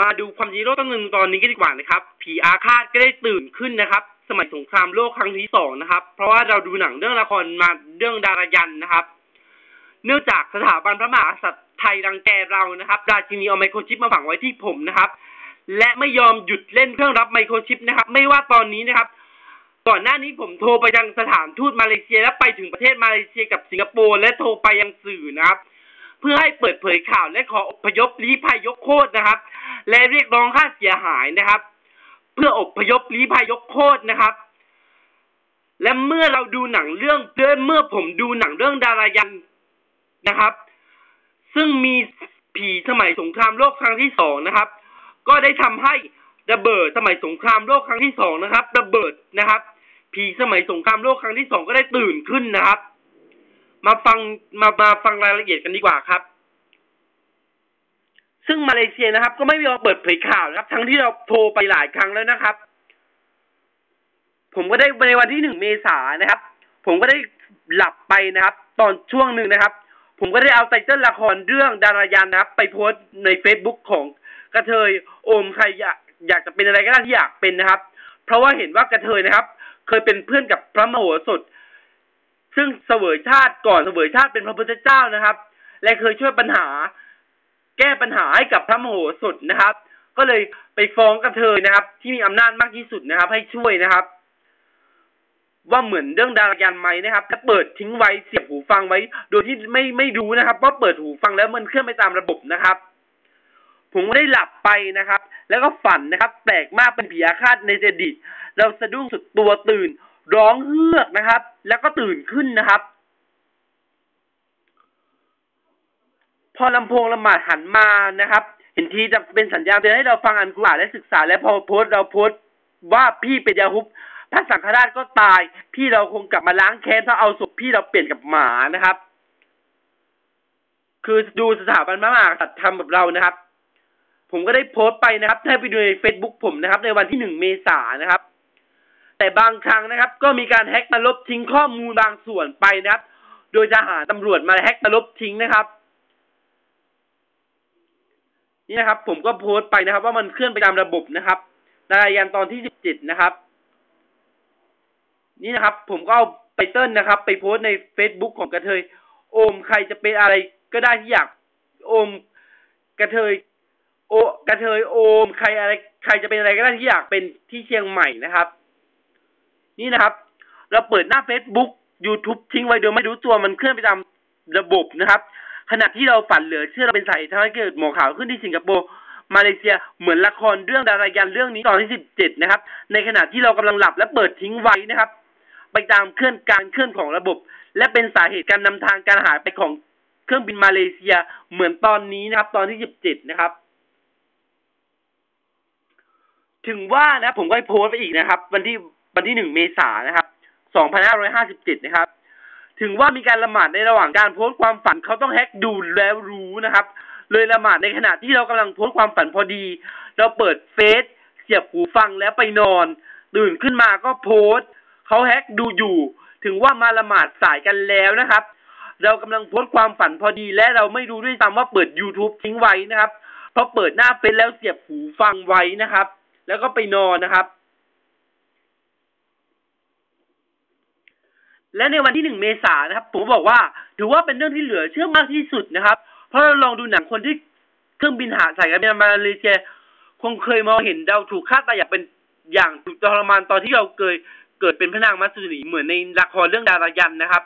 มาดูความจริงโลกต้นหนึ่งตอนนี้กันดีกว่านะครับ ผีอาฆาตก็ได้ตื่นขึ้นนะครับ สมัยสงครามโลกครั้งที่สองนะครับ เพราะว่าเราดูหนังเรื่องละครมาเรื่องดารายันนะครับ เนื่องจากสถาบันพระมหากษัตริย์ไทยรังแกเรานะครับ ราชินีเอาไมโครชิปมาฝังไว้ที่ผมนะครับ และไม่ยอมหยุดเล่นเครื่องรับไมโครชิปนะครับ ไม่ว่าตอนนี้นะครับ ก่อนหน้านี้ผมโทรไปยังสถานทูตมาเลเซียและไปถึงประเทศมาเลเซียกับสิงคโปร์และโทรไปยังสื่อนะครับ พื่อให้เปิดเผยข่าวและขออพยพลี้ภัยยกโคตรนะครับ และเรียกร้องค่าเสียหายนะครับ เพื่ออพยพลี้ภัยยกโคตรนะครับ และเมื่อเราดูหนังเรื่องเเมื่อผมดูหนังเรื่องดารายันนะครับ ซึ่งมีผีสมัยสงครามโลกครั้งที่สองนะครับ ก็ได้ทำให้ระเบิดสมัยสงครามโลกครั้งที่สองนะครับ ระเบิดนะครับ ผีสมัยสงครามโลกครั้งที่สองก็ได้ตื่นขึ้นนะครับ มาฟังมามาฟังรายละเอียดกันดีกว่าครับ ซึ่งมาเลเซียนะครับ ก็ไม่ยอมเปิดเผยข่าวนะครับ ทั้งที่เราโทรไปหลายครั้งแล้วนะครับ ผมก็ได้ในวันที่หนึ่งเมษายนนะครับ ผมก็ได้หลับไปนะครับ ตอนช่วงหนึ่งนะครับ ผมก็ได้เอาไตเติ้ลละครเรื่องดารายันนะครับ ไปโพสต์ใน Facebook ของกระเทยโอมใครอยากอยากจะเป็นอะไรก็ได้ที่อยากเป็นนะครับ เพราะว่าเห็นว่ากระเทยนะครับ เคยเป็นเพื่อนกับพระมโหสถ ซึ่งเสวยชาติก่อนเสวยชาติเป็นพระพุทธเจ้านะครับ และเคยช่วยปัญหา แก้ปัญหาให้กับพระมโหสถนะครับ ก็เลยไปฟ้องกระเทยนะครับ ที่มีอำนาจมากที่สุดนะครับ ให้ช่วยนะครับ ว่าเหมือนเรื่องดารายันไหมนะครับถ้าเปิดทิ้งไว้เสียบหูฟังไว้ โดยที่ไม่ไม่รู้นะครับว่าเปิดหูฟังแล้วมันเคลื่อนไปตามระบบนะครับผมได้หลับไปนะครับ แล้วก็ฝันนะครับ แปลกมากเป็นผีอาฆาตในอดีตเราสะดุ้งสุดตัวตื่น ร้องเฮือกนะครับ แล้วก็ตื่นขึ้นนะครับ พอลำโพงละหมาดหันมานะครับ เห็นทีจะเป็นสัญญาณเตือนให้เราฟังอันกุรอานและศึกษา และพอโพสเราโพสว่าพี่เป็นยาฮุบพระสังฆราชก็ตาย พี่เราคงกลับมาล้างแค้นถ้าเอาศพพี่เราเปลี่ยนกับหมานะครับ คือดูสถาบันพระมหากษัตริย์ทำแบบเรานะครับ ผมก็ได้โพสต์ไปนะครับให้ไปดูในเฟซบุ๊กผมนะครับ ในวันที่หนึ่งเมษานะครับ แต่บางครั้งนะครับ ก็มีการแฮ็กมาลบทิ้งข้อมูลบางส่วนไปนะครับ โดยจะหาตำรวจมาแฮ็กมาลบทิ้งนะครับนี่นะครับ ผมก็โพสต์ไปนะครับ ว่ามันเคลื่อนไปตามระบบนะครับรายงานตอนที่สิบเจ็ดนะครับ นี่นะครับ ผมก็เอาไปเติ้ลนะครับ ไปโพสต์ใน Facebook ของกระเทย โอมใครจะเป็นอะไรก็ได้ที่อยากโอมกระเทย โอกระเทยโอม ใครอะไร ใครจะเป็นอะไรก็ได้ที่อยากเป็นที่เชียงใหม่นะครับ นี่นะครับ เราเปิดหน้า Facebook YouTube ทิ้งไว้โดยไม่รู้ตัวมันเคลื่อนไปตามระบบนะครับ ขณะที่เราฝันเหลือเชื่อเราเป็นสาเหตุทำให้เกิดหมอกขาวขึ้นที่สิงคโปร์มาเลเซียเหมือนละครเรื่องดารายันเรื่องนี้ตอนที่สิบเจ็ดนะครับ ในขณะที่เรากำลังหลับและเปิดทิ้งไว้นะครับ ไปตามเคลื่อนการเคลื่อนของระบบ และเป็นสาเหตุการนำทางการหายไปของเครื่องบินมาเลเซียเหมือนตอนนี้นะครับ ตอนที่สิบเจ็ดนะครับ ถึงว่านะผมก็โพสต์ไปอีกนะครับ วันที่ วันที่หนึ่งเมษายนนะครับสองพันห้าร้อยห้าสิบเจ็ดนะครับ ถึงว่ามีการละหมาดในระหว่างการโพสต์ความฝันเขาต้องแฮกดูแล้วรู้นะครับ เลยละหมาดในขณะที่เรากำลังโพสต์ความฝันพอดี เราเปิดเฟซเสียบหูฟังแล้วไปนอน ตื่นขึ้นมาก็โพสต์เขาแฮกดูอยู่ ถึงว่ามาละหมาดสายกันแล้วนะครับ เรากำลังโพสต์ความฝันพอดีและเราไม่รู้ด้วยซ้ำว่าเปิด YouTube ทิ้งไว้นะครับเพราะเปิดหน้าเฟซแล้วเสียบหูฟังไว้นะครับ แล้วก็ไปนอนนะครับ และในวันที่หนึ่งเมษายนนะครับผมบอกว่า ถือว่าเป็นเรื่องที่เหลือเชื่อมากที่สุดนะครับ เพราะเราลองดูหนังคนที่เครื่องบินหาสายการบินมาเลเซียคงเคยมองเห็นเราถูกฆ่าตายอย่างเป็นอย่างถูกทรมานตอนที่เราเกิดเกิดเป็นพระนางมัสสุรีเหมือนในละครเรื่องดารายันนะครับ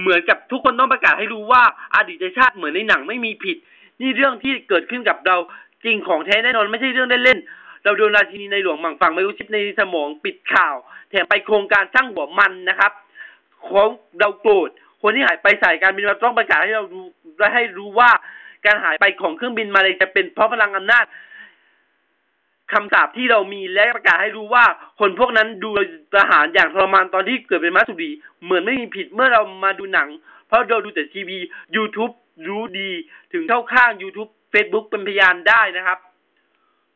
เหมือนกับทุกคนต้องประกาศให้รู้ว่าอดีตชาติเหมือนในหนังไม่มีผิด นี่เรื่องที่เกิดขึ้นกับเราจริงของแท้แน่นอนไม่ใช่เรื่องเล่นๆ เราโดนราชินีในหลวงหมั่งฟังไม่รู้ชิปในสมองปิดข่าว แถมไปโครงการสร้างหัวมันนะครับของเราโกรธคนที่หายไปสายการบินเราต้องประกาศให้เรารู้และให้รู้ว่าการหายไปของเครื่องบินมาเลยจะเป็นเพราะพลังอำนาจคำสาปที่เรามีและประกาศให้รู้ว่า คนพวกนั้นดูทหารอย่างทรมานตอนที่เกิดเป็นมัสสุรีเหมือนไม่มีผิดเมื่อเรามาดูหนัง เพราะเราดูแต่ทีวี YouTube รู้ดี ถึงเข้าข้าง YouTube Facebook เป็นพยานได้นะครับ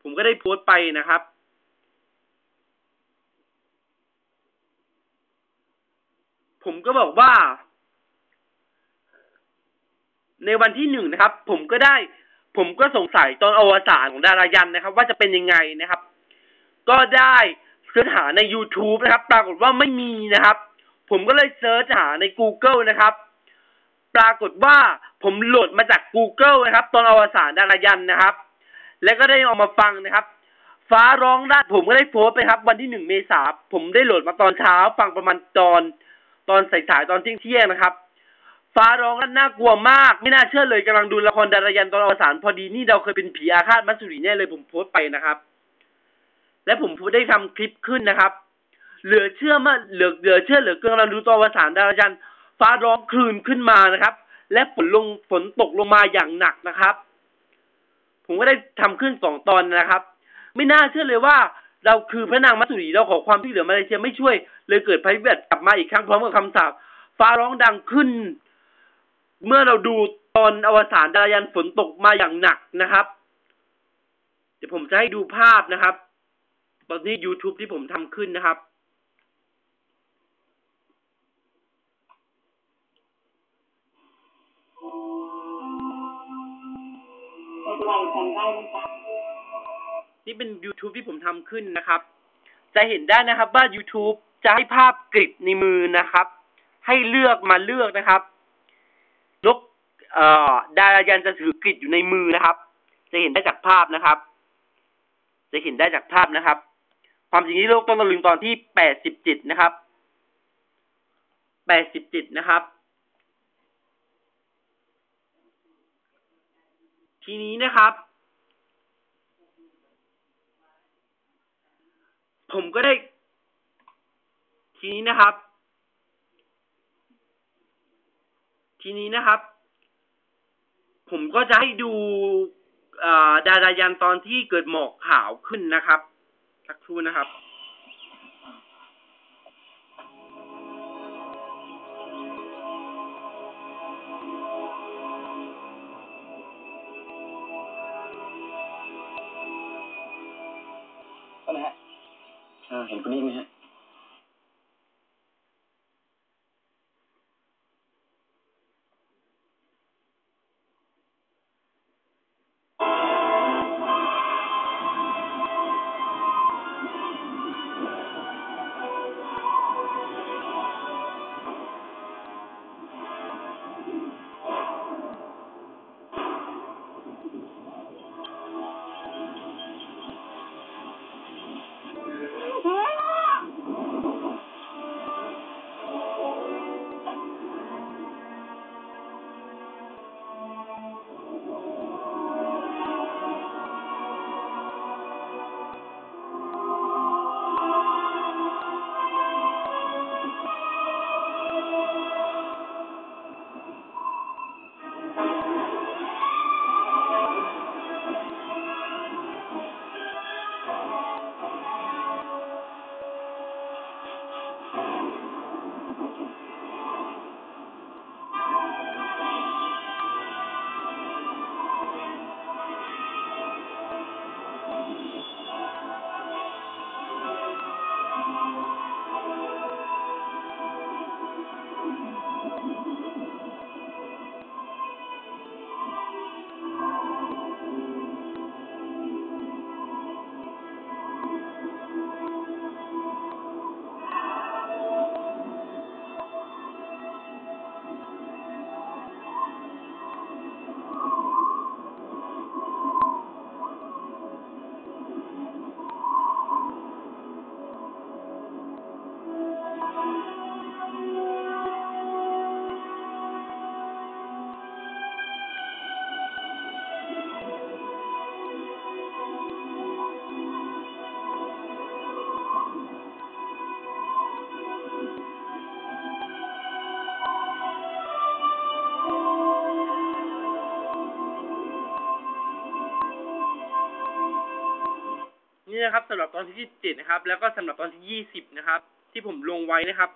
ผมก็ได้โพสต์ไปนะครับ ผมก็บอกว่า ในวันที่หนึ่งนะครับ ผมก็ได้ ผมก็สงสัยตอนอวสานของดารายันนะครับ ว่าจะเป็นยังไงนะครับ ก็ได้เสิร์ชหาใน YouTube นะครับ ปรากฏว่าไม่มีนะครับ ผมก็เลยเสิร์ชหาใน Google นะครับ ปรากฏว่าผมโหลดมาจาก Google นะครับ ตอนอวสานดารายันนะครับ แล้วก็ได้เอามาฟังนะครับ ฟ้าร้องได้ผมก็ได้โพสต์ไปครับ วันที่หนึ่งเมษาผมได้โหลดมาตอนเช้า ฟังประมาณตอน ตอนสายๆตอนเที่ยงเที่ยงนะครับ ฟ้าร้องนั้นน่ากลัวมาก ไม่น่าเชื่อเลยกำลังดูละครดารายันตอนอวสานพอดีนี่เราเคยเป็นผีอาฆาตมัสสุรีแน่เลยผมโพสต์ไปนะครับ และผมได้ทำคลิปขึ้นนะครับเหลือเชื่อมากเหลือเหลือเชื่อเหลือเกินกำลังดูตอนอวสานดารายันฟ้าร้องคลื่นขึ้นมานะครับ และฝนลงฝนตกลงมาอย่างหนักนะครับ ผมก็ได้ทำขึ้นสองตอนนะครับ ไม่น่าเชื่อเลยว่าเราคือพระนางมัสสุรีเราขอความช่วยเหลือมาเลเซียไม่ช่วย เลยเกิดภัยพิบัติกลับมาอีกครั้งพร้อมกับคำสาปฟ้าร้องดังขึ้น เมื่อเราดูตอนอวสานดารายันฝนตกมาอย่างหนักนะครับ เดี๋ยวผมจะให้ดูภาพนะครับ ตอนนี้ YouTube ที่ผมทำขึ้นนะครับ ไม่เป็นไรจำได้ไหมคะนี่เป็น YouTube ที่ผมทำขึ้นนะครับ จะเห็นได้นะครับว่า YouTube จะให้ภาพกริดในมือนะครับ ให้เลือกมาเลือกนะครับนกเอ่อดารายันจะถือกริดอยู่ในมือนะครับ จะเห็นได้จากภาพนะครับ จะเห็นได้จากภาพนะครับ ความจริงที่โลกต้องตะลึงตอนที่แปดสิบจิตนะครับแปดสิบจิตนะครับ ทีนี้นะครับ ผมก็ได้ ทีนี้นะครับ ทีนี้นะครับ ผมก็จะให้ดูอ่าดารายันตอนที่เกิดหมอกขาวขึ้นนะครับสักครู่นะครับ เห็นคนนี้ไหมฮะ นี่นะครับสำหรับตอนที่เจ็ดนะครับ แล้วก็สำหรับตอนที่ยี่สิบนะครับ ที่ผมลงไว้นะครับ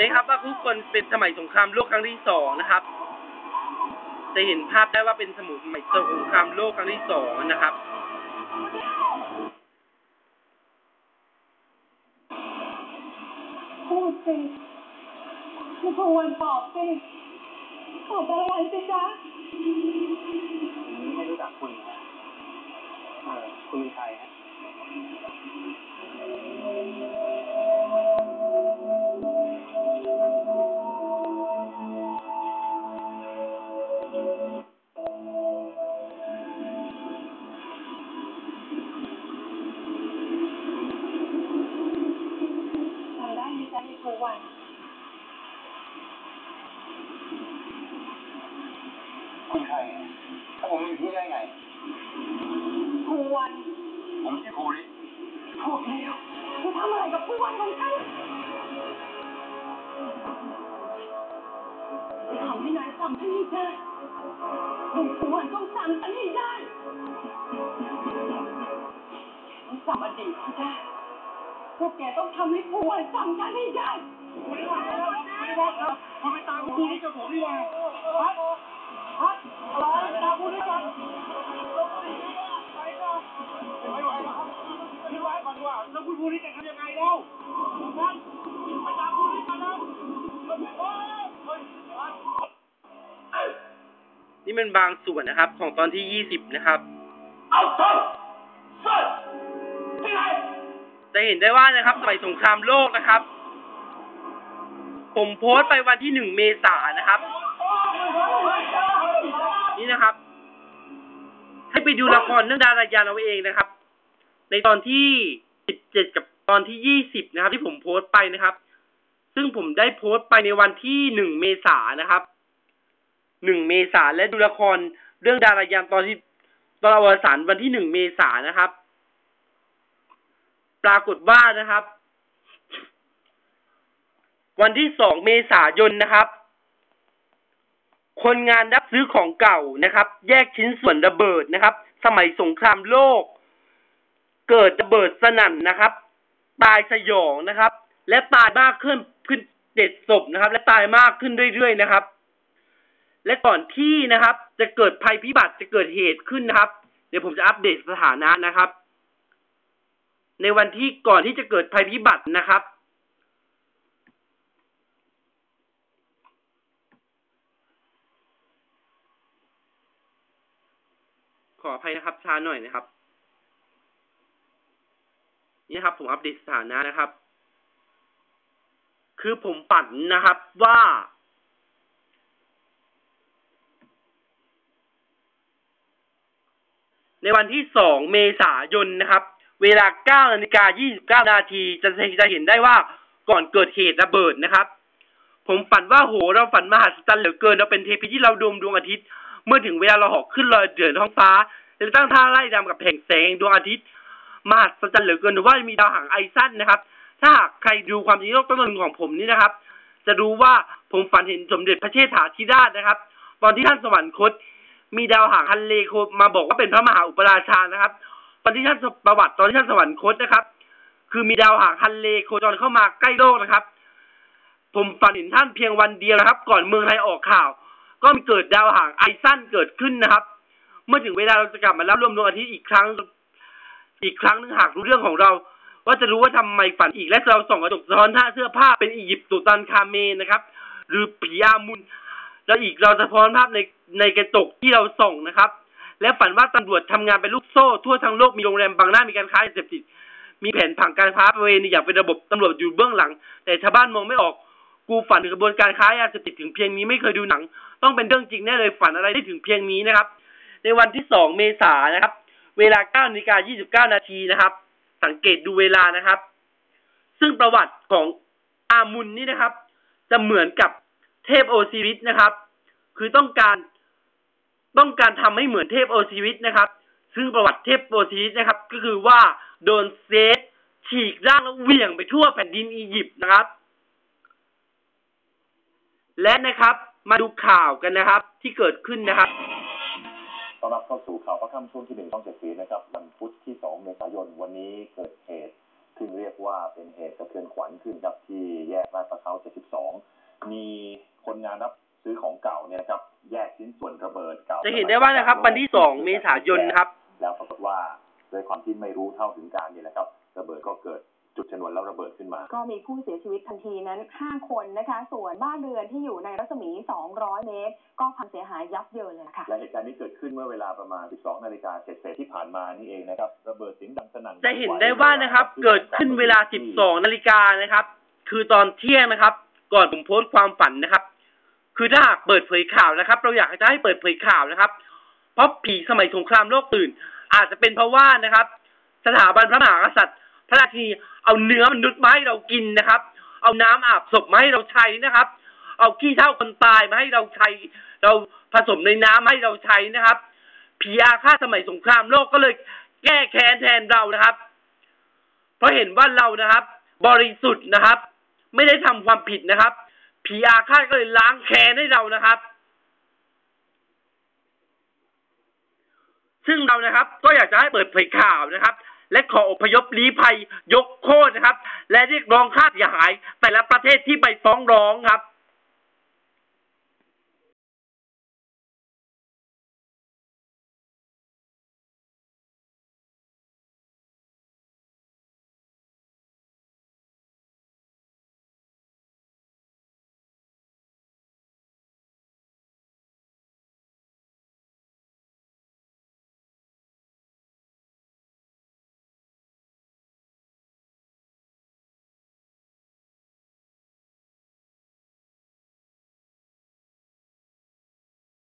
นไหมครับว่าทุกคนเป็นสมัยสงครามโลกครั้งที่สองนะครับ จะเห็นภาพได้ว่าเป็นสมุนสมัยสงครามโลกครั้งที่สองนะครับพูดสิคุณพวันตอบสิตอบอะไรสิจ๊ะไม่รู้จักคุณนะเออคุณเป็นใครฮะ อทำอะไรกับพวันของฉันทำให้นายจำฉันให้ได้ดูพวันต้องจำฉันให้ได้ต้องจำอดีตให้ได้ พวกแกต้องทำให้พวันจำฉันให้ได้ไม่ไหวแล้วไม่ไหวครับคุณไปตามคุณภูริกับผมดีกว่าครับครับอะไรตามคุณดีกว่าไปก่อนไม่ไหวแล้วครับไม่ไหวก่อ นดีกว่าแล้วคุณภูริจะทำยังไงเล่าครับไปตามคุณภูริกันแล้วเฮ้ยเฮ้ยเฮ้ยนี่เป็นบางส่วนนะครับ ของตอนที่ยี่สิบนะครับเอาต้นต้นที่ไหนจะเห็นได้ว่านะครับสมัยสงครามโลกนะครับ ผมโพสต์ไปวันที่หนึ่งเมษายนนะครับ นี่นะครับ ให้ไปดูละครเรื่องดารายาเอาเองนะครับ ในตอนที่สิบเจ็ดกับตอนที่ยี่สิบนะครับ ที่ผมโพสต์ไปนะครับ ซึ่งผมได้โพสต์ไปในวันที่หนึ่งเมษายนนะครับหนึ่งเมษายนและดูละครเรื่องดารายานตอนที่ตอนอวสานวันที่หนึ่งเมษายนนะครับ ปรากฏว่านะครับ วันที่สองเมษายนนะครับคนงานรับซื้อของเก่านะครับ แยกชิ้นส่วนระเบิดนะครับ สมัยสงครามโลก เกิดระเบิดสนั่นนะครับ ตายสยองนะครับ และตายมากขึ้นขึ้นเจ็ดศพนะครับ และตายมากขึ้นเรื่อยๆนะครับ และก่อนที่นะครับ จะเกิดภัยพิบัติจะเกิดเหตุขึ้นนะครับ เดี๋ยวผมจะอัปเดตสถานะนะครับ ในวันที่ก่อนที่จะเกิดภัยพิบัตินะครับขออภัยนะครับช้าหน่อยนะครับ นี่ครับผมอัปเดตสถานะนะครับ คือผมฝันนะครับว่า ในวันที่สองเมษายนนะครับ เวลาเก้านาฬิกายี่สิบเก้านาทีจะจะเห็นได้ว่าก่อนเกิดเหตุระเบิดนะครับ ผมฝันว่าโหเราฝันมหัศจรรย์เหลือเกินเราเป็นเทพีที่เราดวงดวงอาทิตย์ เมื่อถึงเวลาเราหาะขึ้นลอยเดือนท้องฟ้าจะตั้งท่าไล่ดำกับแผงแสงดวงอาทิตย์ มหัศจรรย์เหลือเกินหรือว่ามีดาวหางไอสั้นนะครับ ถ้าหากใครดูความจริงโลกต้นตนของผมนี่นะครับ จะรู้ว่าผมฝันเห็นสมเด็จพระเชษฐาธิราชนะครับ ตอนที่ท่านสวรรคต มีดาวหางฮันเลโคมาบอกว่าเป็นพระมหาอุปราชานะครับ ตอนที่ท่านประวัติตอนที่ท่านสวรรคตนะครับ คือมีดาวหางฮันเลโคจรเข้ามาใกล้โลกนะครับ ผมฝันเห็นท่านเพียงวันเดียวนะครับ ก่อนเมืองไทยออกข่าว ก็มีเกิดดาวหางไอสั้นเกิดขึ้นนะครับ เมื่อถึงเวลาเราจะกลับมาแล้วรวมดวงอาทิตย์อีกครั้ง อีกครั้งหนึ่งหากรู้เรื่องของเรา ว่าจะรู้ว่าทำไมฝันอีกและเราส่องกระจกสะท้อนท่าเสื้อผ้าเป็นอียิปต์ตุตันคาเมนนะครับ หรือผีอามุนแล้วอีกเราจะพ้อนภาพในในกระจกที่เราส่องนะครับ และฝันว่าตำรวจทำงานเป็นลูกโซ่ ทั่วทั้งโลกมีโรงแรมบางหน้ามีการค้ายาเสพติดมีแผนผังการค้าประเวณีอย่างเป็นระบบตำรวจอยู่เบื้องหลัง แต่ชาวบ้านมองไม่ออกกูฝันถึงกระบวนการค้ายาเสพติดถึงเพียงนี้ไม่เคยดูหนัง ต้องเป็นเรื่องจริงแน่เลยฝันอะไรได้ถึงเพียงนี้นะครับ ในวันที่สองเมษายนะครับ เวลาเก้านาฬิกายี่สิบเก้านาทีนะครับ สังเกตดูเวลานะครับ ซึ่งประวัติของอามุนนี่นะครับ จะเหมือนกับเทพโอซิริสนะครับ คือต้องการต้องการทำให้เหมือนเทพโอซิริสนะครับ ซึ่งประวัติเทพโอซิริสนะครับ ก็คือว่าโดนเซตฉีกร่างแล้วเหวี่ยงไปทั่วแผ่นดินอียิปต์นะครับ และนะครับมาดูข่าวกันนะครับ ที่เกิดขึ้นนะครับ ต้อนรับเข้าสู่ข่าวพระคำช่วงที่หนึ่งช่องเจ็ดสีนะครับวันพุธที่สองเมษายนวันนี้เกิดเหตุที่เรียกว่าเป็นเหตุสะเทือนขวัญขึ้นครับที่แยกลาดประเขาเจ็ดสิบสองมีคนงานรับซื้อของเก่าเนี่ยนะครับ แยกชิ้นส่วนระเบิดเก่าจะเห็นได้ว่านะครับ วันที่สองเมษายนครับ แล้วปรากฏว่าด้วยความที่ไม่รู้เท่าถึงการนี่แหละครับ ระเบิดก็เกิด จุดชนวนแล้วระเบิดขึ้นมา ก็มีผู้เสียชีวิตทันทีนั้น 5 คนนะคะ ส่วนบ้านเรือนที่อยู่ในรัศมี 200 เมตร ก็พังเสียหายยับเยินเลยค่ะ และเหตุการณ์นี้เกิดขึ้นเมื่อเวลาประมาณ 12 นาฬิกาเศษๆที่ผ่านมานี่เองนะครับ ระเบิดเสียงดังสนั่นจะเห็นได้ว่านะครับ เกิดขึ้นเวลา 12 นาฬิกานะครับ คือตอนเที่ยงนะครับ ก่อนผมโพสต์ความฝันนะครับ คือถ้าหากเปิดเผยข่าวนะครับ เราอยากจะให้เปิดเผยข่าวนะครับ เพราะผีสมัยสงครามโลกตื่น อาจจะเป็นเพราะว่านะครับ สถาบันพระมหากษัตริย์ พระราชินีเอาเนื้อมนุษย์มาให้เรากินนะครับ เอาน้ำอาบศพมาให้เราใช้นะครับ เอาขี้เท่าคนตายมาให้เราใช้ เราผสมในน้ำให้เราใช้นะครับผีอาฆาตสมัยสงครามโลกก็เลยแก้แค้นแทนเรานะครับ เพราะเห็นว่าเรานะครับ บริสุทธิ์นะครับ ไม่ได้ทำความผิดนะครับผีอาฆาตก็เลยล้างแค้นให้เรานะครับ ซึ่งเรานะครับ ก็อยากจะให้เปิดเผยข่าวนะครับ และขออพยพลี้ภัยยกโค่นนะครับ และเรียกร้องค่าเสียหายแต่ละประเทศที่ไปฟ้องร้องครับ